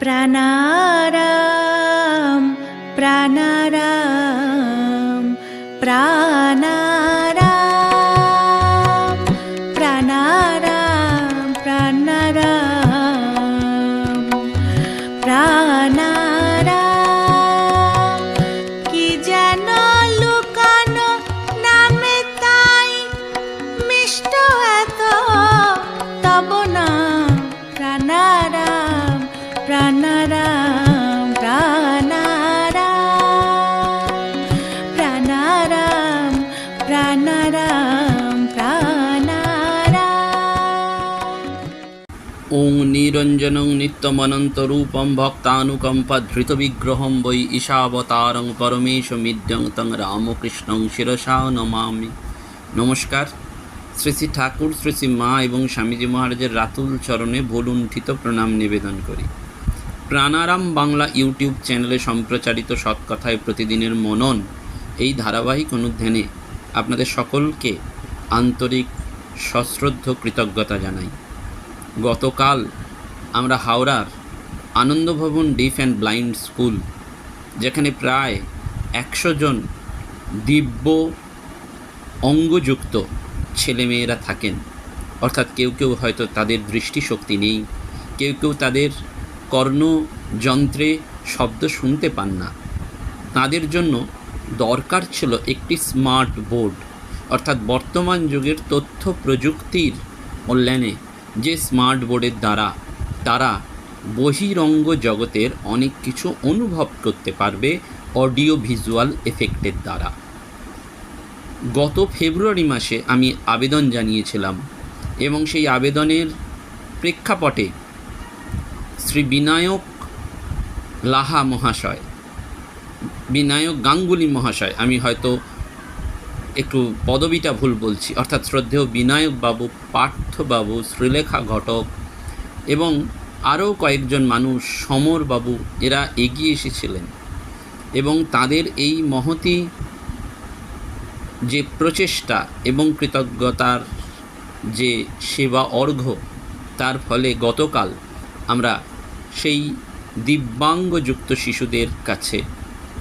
प्राणाराम নিরঞ্জনং নিত্যমনন্তরূপম ভক্তানুকম্পধৃতবিগ্রহম বৈ ঈশাবতারং পরমেশমিদ্যং তং রামকৃষ্ণং শিরসা নমামি নমস্কার শ্রী শ্রী ঠাকুর শ্রী শ্রী মা এবং স্বামীজি মহারাজের রাতুল চরণে ভুলুণ্ঠিত প্রণাম নিবেদন করি। প্রাণারাম বাংলা ইউটিউব চ্যানেলে সম্প্রচারিত সৎকথায় প্রতিদিনের মনন এই ধারাবাহিক অনুধ্যানে আপনাদের সকলকে আন্তরিক সশ্রদ্ধ কৃতজ্ঞতা জানাই। গতকাল আমরা হাওড়ার Anandabhavan deaf and blind school, যেখানে প্রায় একশো জন দিব্য অঙ্গযুক্ত ছেলেমেয়েরা থাকেন। অর্থাৎ কেউ কেউ হয়তো তাদের দৃষ্টিশক্তি নেই, কেউ কেউ তাদের কর্ণযন্ত্রে শব্দ শুনতে পান না। তাদের জন্য দরকার ছিল একটি স্মার্ট বোর্ড, অর্থাৎ বর্তমান যুগের তথ্য প্রযুক্তির কল্যাণে যে স্মার্ট বোর্ডের দ্বারা তারা বহিরঙ্গ জগতের অনেক কিছু অনুভব করতে পারবে অডিও ভিজুয়াল এফেক্টের দ্বারা। গত ফেব্রুয়ারি মাসে আমি আবেদন জানিয়েছিলাম এবং সেই আবেদনের প্রেক্ষাপটে শ্রী বিনায়ক লাহা মহাশয়, বিনায়ক গাঙ্গুলি মহাশয়, আমি হয়তো একটু পদবিটা ভুল বলছি, অর্থাৎ শ্রদ্ধেয় বিনায়ক বাবু পার্থবাবু, শ্রীলেখা ঘটক এবং আরও কয়েকজন মানুষ সমর বাবু, এরা এগিয়ে এসেছিলেন এবং তাদের এই মহতি যে প্রচেষ্টা এবং কৃতজ্ঞতার যে সেবা অর্ঘ্য তার ফলে গতকাল আমরা সেই দিব্যাঙ্গযুক্ত শিশুদের কাছে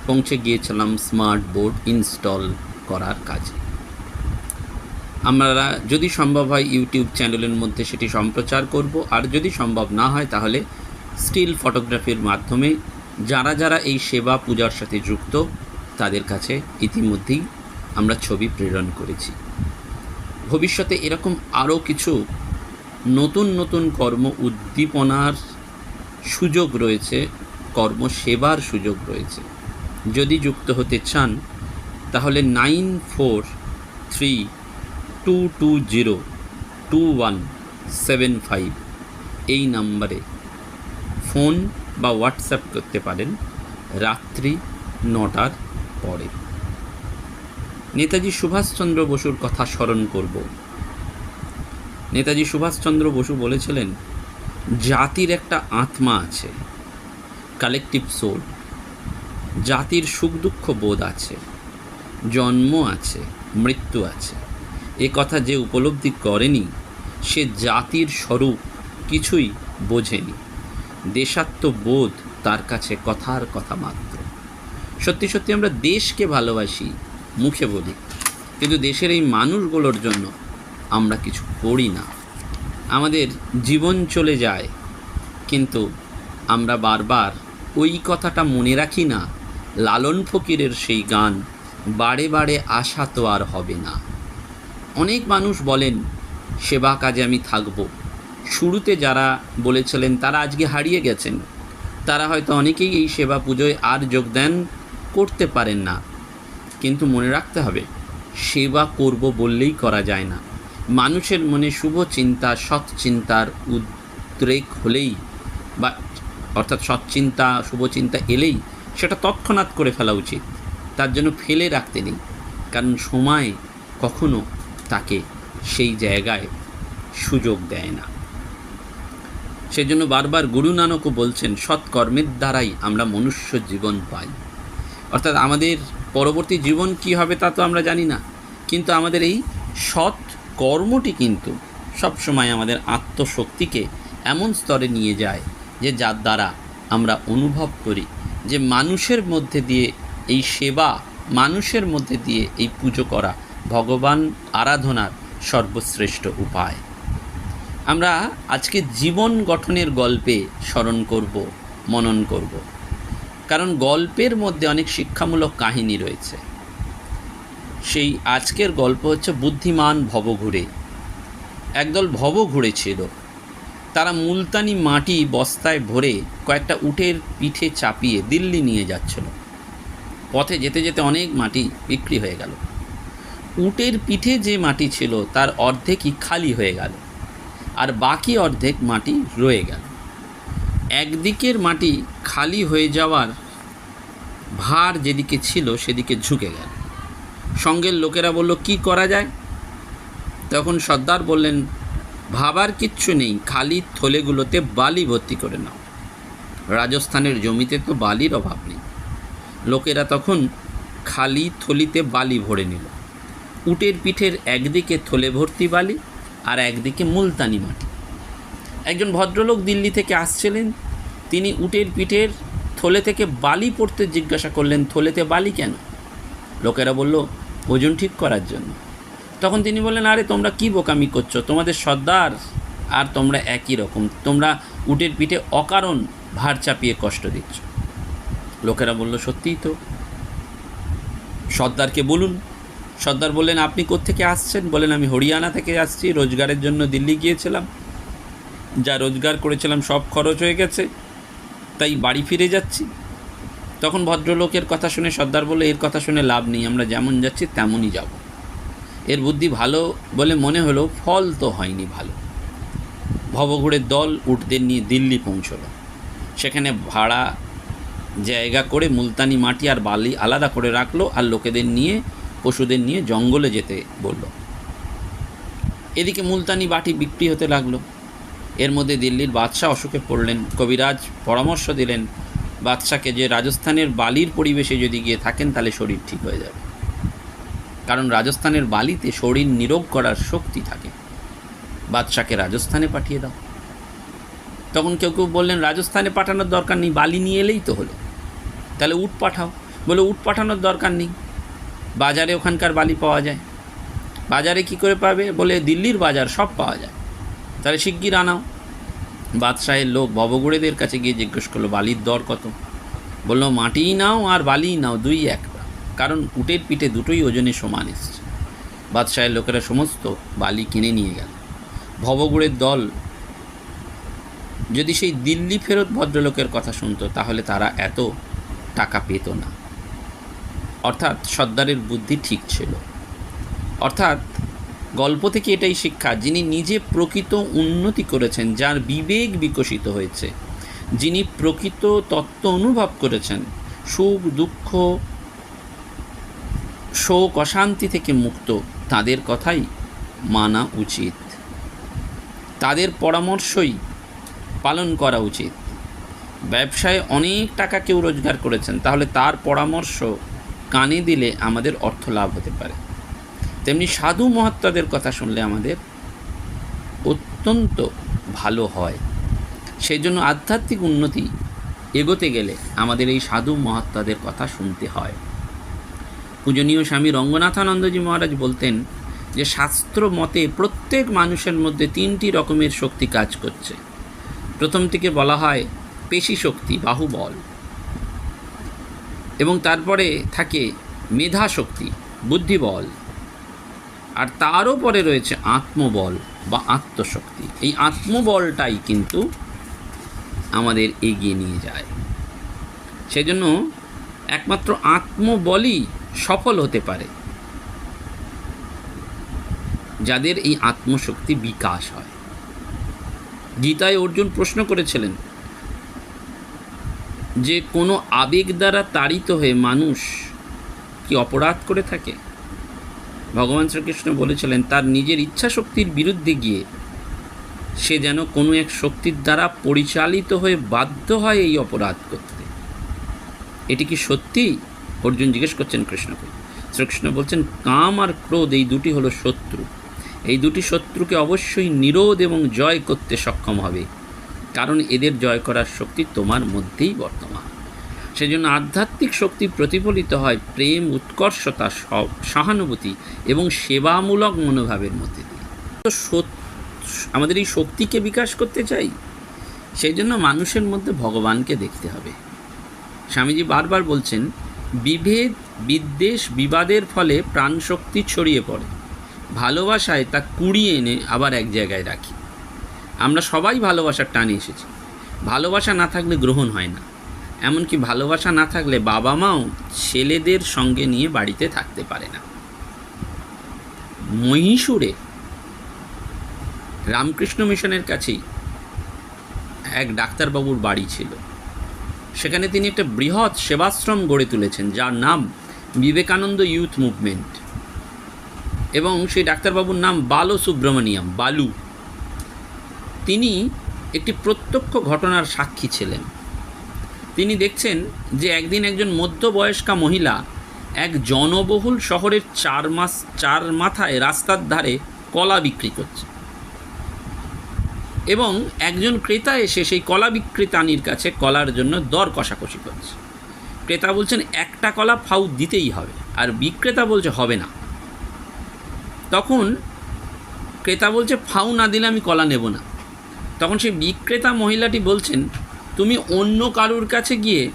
পৌঁছে গিয়েছিলাম স্মার্ট বোর্ড ইনস্টল করার কাজে। আমরা যদি সম্ভব হয় ইউটিউব চ্যানেলের মধ্যে সেটি সম্প্রচার করব। আর যদি সম্ভব না হয় তাহলে স্টিল ফটোগ্রাফির মাধ্যমে যারা যারা এই সেবা পূজার সাথে যুক্ত, তাদের কাছে ইতিমধ্যেই আমরা ছবি প্রেরণ করেছি। ভবিষ্যতে এরকম আরও কিছু নতুন নতুন কর্ম উদ্দীপনার সুযোগ রয়েছে কর্মসেবার সুযোগ রয়েছে। যদি যুক্ত হতে চান, তাহলে nine four three two two zero two one seven five এই নাম্বারে ফোন বা হোয়াটসঅ্যাপ করতে পারেন রাত্রি নটার পরে। নেতাজি সুভাষচন্দ্র বসুর কথা স্মরণ করব। নেতাজি সুভাষচন্দ্র বসু বলেছিলেন, জাতির একটা আত্মা আছে কালেকটিভ সোল জাতির সুখ দুঃখ বোধ আছে, জন্ম আছে, মৃত্যু আছে। এ কথা যে উপলব্ধি করেনি, সে জাতির স্বরূপ কিছুই বোঝেনি। দেশাত্মবোধ তার কাছে কথার কথা মাত্র। সত্যি সত্যি আমরা দেশকে ভালোবাসি, মুখে বলি। কিন্তু দেশের এই মানুষগুলোর জন্য আমরা কিছু করি না। আমাদের জীবন চলে যায়, কিন্তু আমরা বারবার ওই কথাটা মনে রাখি না, লালন ফকিরের সেই গান, বারে বারে আশা তো আর হবে না। অনেক মানুষ বলেন, সেবা কাজে আমি থাকব। শুরুতে যারা বলেছিলেন, তারা আজকে হারিয়ে গেছেন। তারা হয়তো অনেকেই এই সেবা পুজোয় আর যোগদান করতে পারেন না। কিন্তু মনে রাখতে হবে, সেবা করব বললেই করা যায় না। মানুষের মনে শুভ চিন্তা, সৎ চিন্তার উদ্রেক হলেই বা, অর্থাৎ সৎচিন্তা শুভচিন্তা এলেই সেটা তৎক্ষণাৎ করে ফেলা উচিত। তার জন্য ফেলে রাখতে নেই। কারণ সময় কখনো তাকে সেই জায়গায় সুযোগ দেয় না। সেজন্য বারবার গুরু নানকও বলছেন, সৎকর্মের দ্বারাই আমরা মনুষ্য জীবন পাই। অর্থাৎ আমাদের পরবর্তী জীবন কি হবে তা তো আমরা জানি না। কিন্তু আমাদের এই সৎ কর্মটি কিন্তু সবসময় আমাদের আত্মশক্তিকে এমন স্তরে নিয়ে যায় যে যার দ্বারা আমরা অনুভব করি যে মানুষের মধ্যে দিয়ে এই সেবা, মানুষের মধ্যে দিয়ে এই পুজো করা ভগবান আরাধনার সর্বশ্রেষ্ঠ উপায়। আমরা আজকে জীবন গঠনের গল্পে স্মরণ করব, মনন করব। কারণ গল্পের মধ্যে অনেক শিক্ষামূলক কাহিনী রয়েছে। সেই আজকের গল্প হচ্ছে বুদ্ধিমান ভবঘুরে। একদল ভবঘুরে ছিল। তারা মুলতানি মাটি বস্তায় ভরে কয়েকটা উটের পিঠে চাপিয়ে দিল্লি নিয়ে যাচ্ছিল। পথে যেতে যেতে অনেক মাটি বিক্রি হয়ে গেল। উটের পিঠে যে মাটি ছিল, তার অর্ধেকই খালি হয়ে গেল, আর বাকি অর্ধেক মাটি রয়ে গেল। একদিকের মাটি খালি হয়ে যাওয়ার ভার যেদিকে ছিল, সেদিকে ঝুঁকে গেল। সঙ্গের লোকেরা বলল, কি করা যায়? তখন সর্দার বললেন, ভাবার কিচ্ছু নেই, খালি থলেগুলোতে বালি ভর্তি করে নাও। রাজস্থানের জমিতে তো বালির অভাব নেই। লোকেরা তখন খালি থলিতে বালি ভরে নিল। উটের পিঠের একদিকে থলে ভর্তি বালি আর একদিকে মুলতানি মাটি। একজন ভদ্রলোক দিল্লি থেকে আসছিলেন। তিনি উটের পিঠের থলে থেকে বালি পড়তে জিজ্ঞাসা করলেন, থলেতে বালি কেন? লোকেরা বলল, ওজন ঠিক করার জন্য। তখন তিনি বললেন, আরে, তোমরা কি বোকামি করছ? তোমাদের সর্দার আর তোমরা একই রকম। তোমরা উটের পিঠে অকারণ ভার চাপিয়ে কষ্ট দিচ্ছ। লোকেরা বলল, সত্যিই তো। সর্দারকে বলুন সর্দার বললেন, আপনি কোত্থেকে আসছেন? বলেন আমি হরিয়ানা থেকে আসছি, রোজগারের জন্য দিল্লি গিয়েছিলাম। যা রোজগার করেছিলাম সব খরচ হয়ে গেছে, তাই বাড়ি ফিরে যাচ্ছি। তখন ভদ্রলোকের কথা শুনে সর্দার বলে এর কথা শুনে লাভ নেই, আমরা যেমন যাচ্ছি তেমনই যাব। এর বুদ্ধি ভালো বলে মনে হলো ফল তো হয়নি ভালো। ভবঘুরের দল উঠদের নিয়ে দিল্লি পৌঁছলো। সেখানে ভাড়া, জায়গা করে মুলতানি মাটি আর বালি আলাদা করে রাখল আর লোকেদের নিয়ে পশুদের নিয়ে জঙ্গলে যেতে বলল। এদিকে মুলতানি বাটি বিক্রি হতে লাগল। এর মধ্যে দিল্লির বাদশাহ অসুখে পড়লেন, কবিরাজ পরামর্শ দিলেন বাদশাকে যে রাজস্থানের বালির পরিবেশে যদি গিয়ে থাকেন তাহলে শরীর ঠিক হয়ে যাবে। কারণ রাজস্থানের বালিতে শরীর নিরোগ করার শক্তি থাকে। বাদশাকে রাজস্থানে পাঠিয়ে দাও। তখন কেউ কেউ বললেন, রাজস্থানে পাঠানোর দরকার নেই, বালি নিয়ে এলেই তো হলো। তাহলে উট পাঠাও। বলে, উট পাঠানোর দরকার নেই। বাজারে ওখানকার বালি পাওয়া যায়। বাজারে কি করে পাবে? বলে দিল্লির বাজার সব পাওয়া যায়। তাহলে শিগগির আনাও। বাদশাহের লোক ভবগুড়েদের কাছে গিয়ে জিজ্ঞেস করল, বালির দর কত? বলল, মাটিই নাও আর বালিই নাও, দুই এক কারণ উটের পিঠে দুটোই ওজনে সমান এসছে। বাদশাহের লোকেরা সমস্ত বালি কিনে নিয়ে গেল। ভবগুড়ের দল যদি সেই দিল্লি ফেরত ভদ্রলোকের কথা শুনতো, তাহলে তারা এত টাকা পেত না। অর্থাৎ সর্দারের বুদ্ধি ঠিক ছিল। অর্থাৎ গল্প থেকে এটাই শিক্ষা, যিনি নিজে প্রকৃত উন্নতি করেছেন, যার বিবেক বিকশিত হয়েছে, যিনি প্রকৃত তত্ত্ব অনুভব করেছেন, সুখ, দুঃখ, শোক, অশান্তি থেকে মুক্ত, তাদের কথাই মানা উচিত। তাদের পরামর্শই পালন করা উচিত। ব্যবসায় অনেক টাকা কেউ রোজগার করেছেন, তাহলে তার পরামর্শ কানে দিলে আমাদের অর্থ লাভ হতে পারে। তেমনি সাধু মহাত্মাদের কথা শুনলে আমাদের অত্যন্ত ভালো হয়। সেই জন্য আধ্যাত্মিক উন্নতি এগোতে গেলে আমাদের এই সাধু মহাত্মাদের কথা শুনতে হয়। পূজনীয় স্বামী রঙ্গনাথানন্দজি মহারাজ বলতেন যে, শাস্ত্র মতে প্রত্যেক মানুষের মধ্যে তিনটি রকমের শক্তি কাজ করছে। প্রথম থেকে বলা হয় পেশি শক্তি, বাহুবল। এবং তারপরে থাকে মেধা শক্তি বুদ্ধিবল। আর তারও পরে রয়েছে আত্মবল বা আত্মশক্তি। এই আত্মবলটাই কিন্তু আমাদের এগিয়ে নিয়ে যায়। সেজন্য একমাত্র আত্মবলই সফল হতে পারে। যাদের এই আত্মশক্তি বিকাশ হয়। গীতায় অর্জুন প্রশ্ন করেছিলেন যে কোনো আবেগ দ্বারা তাড়িত হয়ে মানুষ কি অপরাধ করে থাকে? ভগবান শ্রীকৃষ্ণ বলেছিলেন, তার নিজের ইচ্ছা শক্তির বিরুদ্ধে গিয়ে সে যেন কোনো এক শক্তির দ্বারা পরিচালিত হয়ে বাধ্য হয় এই অপরাধ করতে। এটি কি সত্যি? অর্জুন জিজ্ঞেস করছেন কৃষ্ণকে। শ্রীকৃষ্ণ বলছেন, কাম আর ক্রোধ এই দুটি হলো শত্রু। এই দুটি শত্রুকে অবশ্যই নিরোধ এবং জয় করতে সক্ষম হবে। কারণ এদের জয় করার শক্তি তোমার মধ্যেই বর্তমান। সেজন্য আধ্যাত্মিক শক্তি প্রতিফলিত হয় প্রেম, উৎকর্ষতা সহানুভূতি এবং সেবামূলক মনোভাবের মধ্যে দিয়ে। তো আমাদের এই শক্তিকে বিকাশ করতে চাই, সেই জন্য মানুষের মধ্যে ভগবানকে দেখতে হবে। স্বামীজি বারবার বলছেন, বিভেদ, বিদ্বেষ, বিবাদের ফলে প্রাণশক্তি ছড়িয়ে পড়ে। ভালোবাসায় তা কুড়িয়ে এনে আবার এক জায়গায় রাখি। আমরা সবাই ভালোবাসার টানে এসেছি। ভালোবাসা না থাকলে গ্রহণ হয় না। এমনকি ভালোবাসা না থাকলে বাবা মাও ছেলেদের সঙ্গে নিয়ে বাড়িতে থাকতে পারে না। মহীশূরে রামকৃষ্ণ মিশনের কাছেই এক ডাক্তারবাবুর বাড়ি ছিল। সেখানে তিনি একটা বৃহৎ সেবাশ্রম গড়ে তুলেছেন, যার নাম বিবেকানন্দ ইউথ মুভমেন্ট। এবং সেই ডাক্তারবাবুর নাম বালো সুব্রমণিয়াম বালু। তিনি একটি প্রত্যক্ষ ঘটনার সাক্ষী ছিলেন। তিনি দেখছেন যে একদিন একজন মধ্যবয়স্কা মহিলা এক জনবহুল শহরের চার মাস, চার মাথায় রাস্তার ধারে কলা বিক্রি করছে। এবং একজন ক্রেতা এসে সেই কলা বিক্রেতানির কাছে কলার জন্য দর কষাকষি করছে। ক্রেতা বলছেন, একটা কলা ফাউ দিতেই হবে, আর বিক্রেতা বলছে, হবে না। তখন ক্রেতা বলছে, ফাউ না দিলে আমি কলা নেব না। তখন সেই বিক্রেতা মহিলাটি বলছেন, তুমি অন্য কারুর কাছে গিয়ে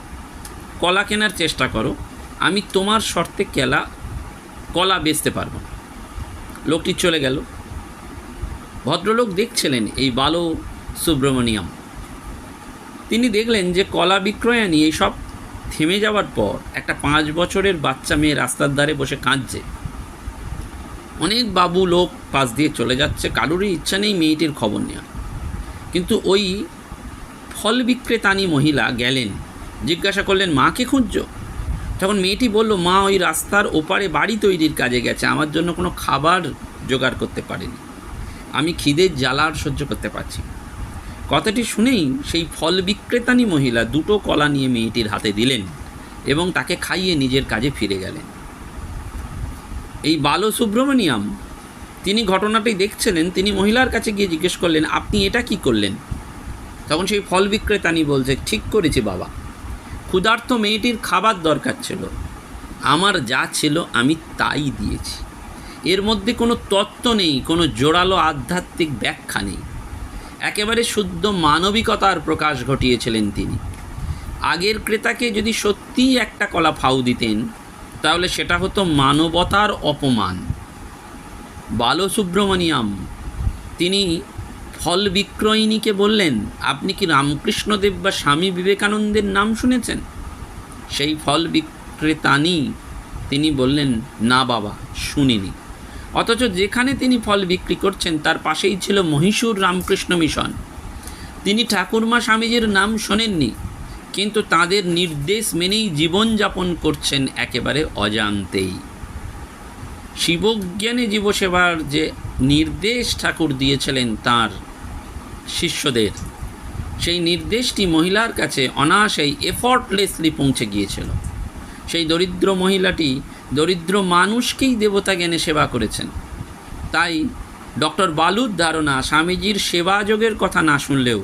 কলা কেনার চেষ্টা করো। আমি তোমার শর্তে কেলা, কলা বেচতে পারব না। লোকটি চলে গেল। ভদ্রলোক দেখছিলেন এই বালো সুব্রমণিয়াম। তিনি দেখলেন যে কলা বিক্রয়ানি এইসব থেমে যাওয়ার পর একটা পাঁচ বছরের বাচ্চা মেয়ে রাস্তার ধারে বসে কাঁদছে। অনেক বাবু লোক পাশ দিয়ে চলে যাচ্ছে। কারোরই ইচ্ছা নেই মেয়েটির খবর নেওয়া কিন্তু ওই ফল বিক্রেতানি মহিলা গেলেন, জিজ্ঞাসা করলেন, মাকে খুঁজছ? তখন মেয়েটি বলল, মা ওই রাস্তার ওপারে বাড়ি তৈরির কাজে গেছে, আমার জন্য কোনো খাবার জোগাড় করতে পারেনি। আমি খিদের জ্বালার সহ্য করতে পারছি কথাটি শুনেই সেই ফল বিক্রেতানি মহিলা দুটো কলা নিয়ে মেয়েটির হাতে দিলেন এবং তাকে খাইয়ে নিজের কাজে ফিরে গেলেন। এই বালো সুব্রমণিয়াম তিনি ঘটনাটি দেখছিলেন, তিনি মহিলার কাছে গিয়ে জিজ্ঞেস করলেন, আপনি এটা কি করলেন? তখন সেই ফল বিক্রেতানি বলছে, ঠিক করেছি বাবা। ক্ষুধার্ত মেয়েটির খাবার দরকার ছিল। আমার যা ছিল আমি তাই দিয়েছি। এর মধ্যে কোনো তত্ত্ব নেই, কোনো জোরালো আধ্যাত্মিক ব্যাখ্যা নেই। একেবারে শুদ্ধ মানবিকতার প্রকাশ ঘটিয়েছিলেন তিনি। আগের ক্রেতাকে যদি সত্যিই একটা কলা ফাউ দিতেন, তাহলে সেটা হতো মানবতার অপমান। বালসুব্রমণিয়াম। তিনি ফল বিক্রয়িনীকে বললেন, আপনি কি রামকৃষ্ণদেব বা স্বামী বিবেকানন্দের নাম শুনেছেন? সেই ফল বিক্রেতানি তিনি বললেন, না বাবা, শুনিনি। অথচ যেখানে তিনি ফল বিক্রি করছেন, তার পাশেই ছিল মহীশূর রামকৃষ্ণ মিশন। তিনি ঠাকুরমা স্বামীজির নাম শোনেননি, কিন্তু তাদের নির্দেশ মেনেই জীবনযাপন করছেন একেবারে অজান্তেই। শিবজ্ঞানে জীবসেবার যে নির্দেশ ঠাকুর দিয়েছিলেন তার শিষ্যদের, সেই নির্দেশটি মহিলার কাছে অনায়াসেই এফর্টলেসলি পৌঁছে গিয়েছিল। সেই দরিদ্র মহিলাটি দরিদ্র মানুষকেই দেবতা জ্ঞানে সেবা করেছেন। তাই ডক্টর বালুর ধারণা স্বামীজির সেবাযোগের কথা না শুনলেও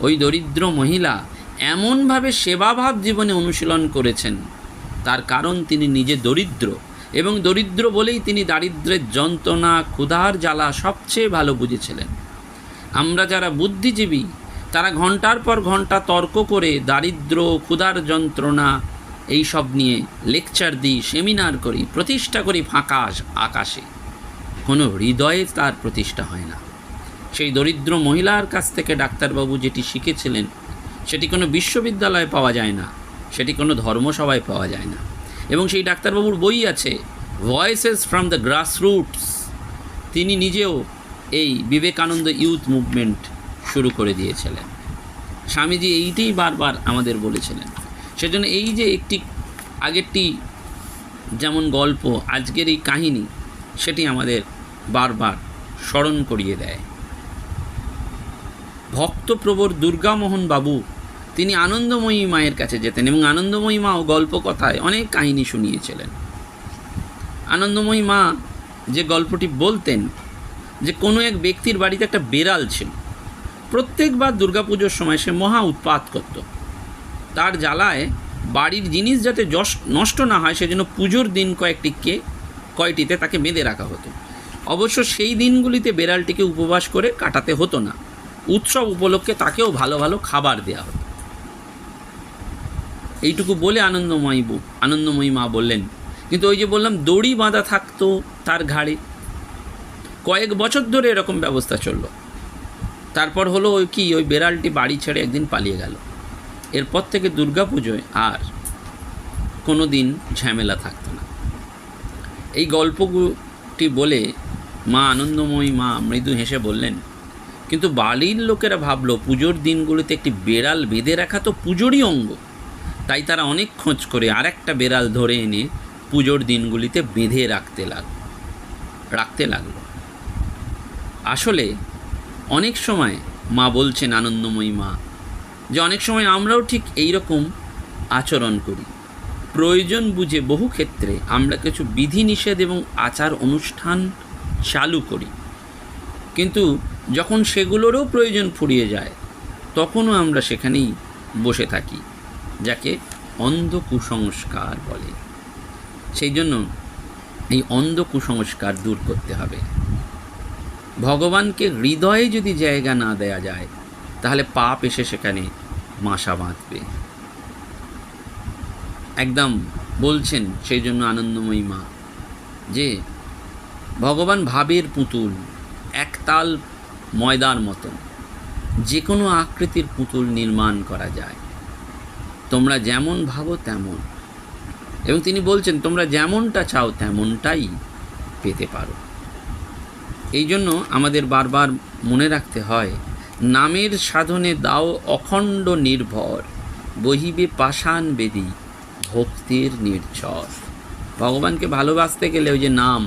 ওই দরিদ্র মহিলা এমনভাবে সেবাভাব জীবনে অনুশীলন করেছেন। তার কারণ তিনি নিজে দরিদ্র। এবং দরিদ্র বলেই তিনি দারিদ্র্যের যন্ত্রণা, ক্ষুধার জ্বালা সবচেয়ে ভালো বুঝেছিলেন। আমরা যারা বুদ্ধিজীবী, তারা ঘণ্টার পর ঘণ্টা তর্ক করে দারিদ্র, ক্ষুধার যন্ত্রণা এই সব নিয়ে লেকচার দিই, সেমিনার করি, প্রতিষ্ঠা করি ফাঁকা আকাশে। কোনো হৃদয়ে তার প্রতিষ্ঠা হয় না। সেই দরিদ্র মহিলার কাছ থেকে ডাক্তারবাবু যেটি শিখেছিলেন, সেটি কোনো বিশ্ববিদ্যালয়ে পাওয়া যায় না, সেটি কোনো ধর্মসভায় পাওয়া যায় না। এবং সেই ডাক্তারবাবুর বই আছে ভয়েসেস ফ্রম দ্য গ্রাসরুটস তিনি নিজেও এই বিবেকানন্দ ইউথ মুভমেন্ট শুরু করে দিয়েছিলেন। স্বামীজি এইটাই বারবার আমাদের বলেছিলেন। সেজন্য এই যে একটি, আগেরটি যেমন গল্প, আজকের এই কাহিনী, সেটি আমাদের বারবার স্মরণ করিয়ে দেয়। ভক্তপ্রবর দুর্গামোহন বাবু তিনি আনন্দময়ী মায়ের কাছে যেতেন এবং আনন্দময়ী মাও গল্প কথায় অনেক কাহিনী শুনিয়েছিলেন। আনন্দময়ী মা যে গল্পটি বলতেন যে কোনো এক ব্যক্তির বাড়িতে একটা বেড়াল ছিল। প্রত্যেকবার দুর্গাপুজোর সময় সে মহা উৎপাত করত। তার জ্বালায় বাড়ির জিনিস যাতে নষ্ট না হয় সেজন্য পুজোর দিন কয়েকটিকে, কয়টিতে তাকে বেঁধে রাখা হতো। অবশ্য সেই দিনগুলিতে বেড়ালটিকে উপবাস করে কাটাতে হতো না। উৎসব উপলক্ষে তাকেও ভালো ভালো খাবার দেওয়া হতো। এইটুকু বলে আনন্দময়ী আনন্দময়ী মা বললেন, কিন্তু ওই যে বললাম, দড়ি বাঁধা থাকতো তার ঘাড়ে। কয়েক বছর ধরে এরকম ব্যবস্থা চলল। তারপর হলো ওই কি, ওই বেড়ালটি বাড়ি ছেড়ে একদিন পালিয়ে গেল। এরপর থেকে দুর্গা পুজোয় আর কোনো দিন ঝামেলা থাকতো না। এই গল্পটি বলে মা আনন্দময়ী মা মৃদু হেসে বললেন, কিন্তু বাড়ির লোকেরা ভাবলো, পুজোর দিনগুলিতে একটি বেড়াল বেঁধে রাখা তো পুজোরই অঙ্গ। তাই তারা অনেক খোঁজ করে আর একটা বেড়াল ধরে এনে পুজোর দিনগুলিতে বেঁধে রাখতে লাগ রাখতে লাগল। আসলে অনেক সময় মা বলছেন আনন্দময়ী মা যে অনেক সময় আমরাও ঠিক এই রকম আচরণ করি। প্রয়োজন বুঝে বহু ক্ষেত্রে আমরা কিছু বিধিনিষেধ এবং আচার অনুষ্ঠান চালু করি। কিন্তু যখন সেগুলোরও প্রয়োজন ফুরিয়ে যায়, তখনও আমরা সেখানেই বসে থাকি। যাকে অন্ধ কুসংস্কার বলে। সেই জন্য এই অন্ধ কুসংস্কার দূর করতে হবে। ভগবানকে হৃদয়ে যদি জায়গা না দেয়া যায়, তাহলে পাপ এসে সেখানে মাসা বাঁধবে। একদম বলছেন সেই জন্য আনন্দময়ী মা, যে ভগবান ভাবের পুতুল একতাল ময়দার মতন যে কোনো আকৃতির পুতুল নির্মাণ করা যায়। তোমরা যেমন ভাবো তেমন। এবং তিনি বলছেন, তোমরা যেমনটা চাও তেমনটাই পেতে পারো। এই জন্য আমাদের বারবার মনে রাখতে হয়, নামের সাধনে দাও অখণ্ড নির্ভর, বহিবে পাষাণ বেদি ভক্তির নির্ঝর। ভগবানকে ভালোবাসতে গেলে ওই যে নাম,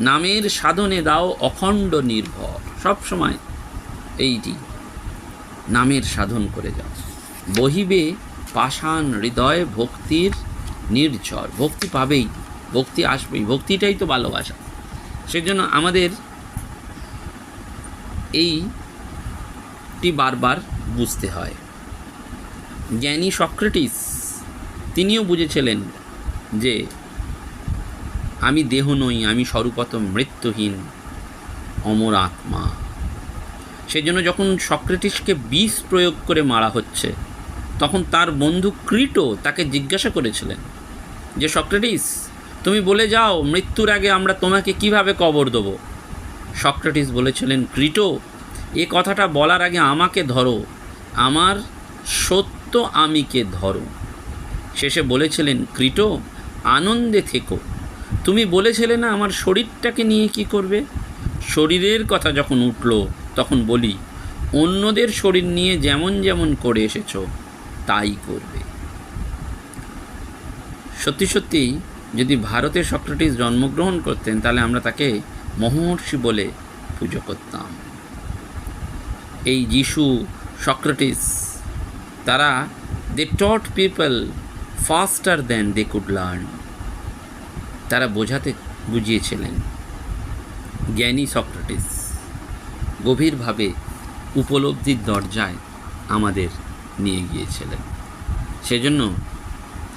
নামের সাধনে দাও অখণ্ড নির্ভর, সব সময় এইটি, নামের সাধন করে যাও। বহিবে পাষাণ হৃদয় ভক্তির নির্ঝর। ভক্তি পাবেই, ভক্তি আসবেই। ভক্তিটাই তো ভালোবাসা। সেজন্য আমাদের এইটি বারবার বুঝতে হয়। জ্ঞানী সক্রেটিস, তিনিও বুঝেছিলেন যে আমি দেহ নই, আমি স্বরূপত মৃত্যুহীন, অমর আত্মা। সেজন্য যখন সক্রেটিসকে বিষ প্রয়োগ করে মারা হচ্ছে তখন তার বন্ধু ক্রিটো তাকে জিজ্ঞাসা করেছিলেন যে, সক্রেটিস, তুমি বলে যাও, মৃত্যুর আগে আমরা তোমাকে কীভাবে কবর দেবো? সক্রেটিস বলেছিলেন, ক্রিটো, এ কথাটা বলার আগে আমাকে ধরো, আমার সত্য আমিকে ধরো। শেষে বলেছিলেন, ক্রিটো, আনন্দে থেকো। তুমি বলেছিলে না আমার শরীরটাকে নিয়ে কি করবে? শরীরের কথা যখন উঠল, তখন বলি, অন্যদের শরীর নিয়ে যেমন যেমন করে এসেছ তাই করবে। সত্যি সত্যি, যদি ভারতে সক্রেটিস জন্মগ্রহণ করতেন, তাহলে আমরা তাকে মহর্ষি বলে পুজো করতাম। এই যিশু সক্রেটিস, তারা they taught people faster than they could learn তারা বোঝাতে বুঝিয়েছিলেন, জ্ঞানী সক্রেটিস, গভীরভাবে উপলব্ধির দরজায় আমাদের নিয়ে গিয়েছিলেন। সেজন্য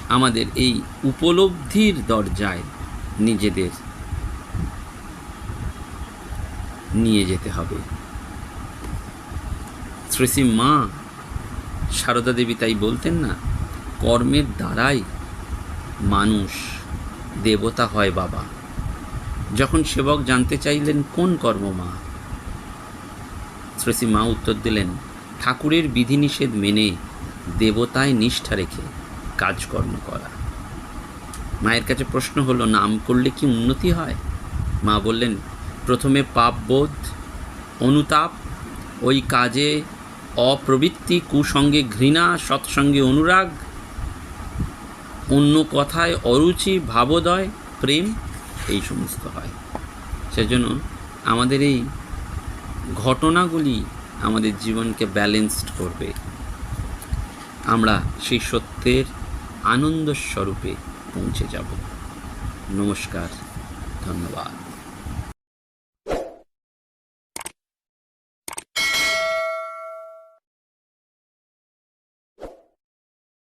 আমাদের এই উপলব্ধির দরজায় নিজেদের নিয়ে যেতে হবে। শ্রী শ্রী মা সারদা দেবী তাই বলতেন না, কর্মের দ্বারাই মানুষ দেবতা হয় বাবা। যখন সেবক জানতে চাইলেন, কোন কর্ম মা? শ্রী শ্রী মা উত্তর দিলেন ঠাকুরের বিধিনিষেধ মেনে দেবতায় নিষ্ঠা রেখে কাজকর্ম করা। মায়ের কাছে প্রশ্ন হলো, নাম করলে কি উন্নতি হয়? মা বললেন, প্রথমে পাপবোধ অনুতাপ, ওই কাজে অপ্রবৃত্তি, কুসঙ্গে ঘৃণা, সৎসঙ্গে অনুরাগ, অন্য কথায় অরুচি, ভাবোদয়, প্রেম, এই সমস্ত হয়। সেজন্য আমাদের এই ঘটনাগুলি আমাদের জীবনকে ব্যালেন্সড করবে। আমরা সেই সত্যের আনন্দ স্বরূপে পৌঁছে যাব। নমস্কার ধন্যবাদ।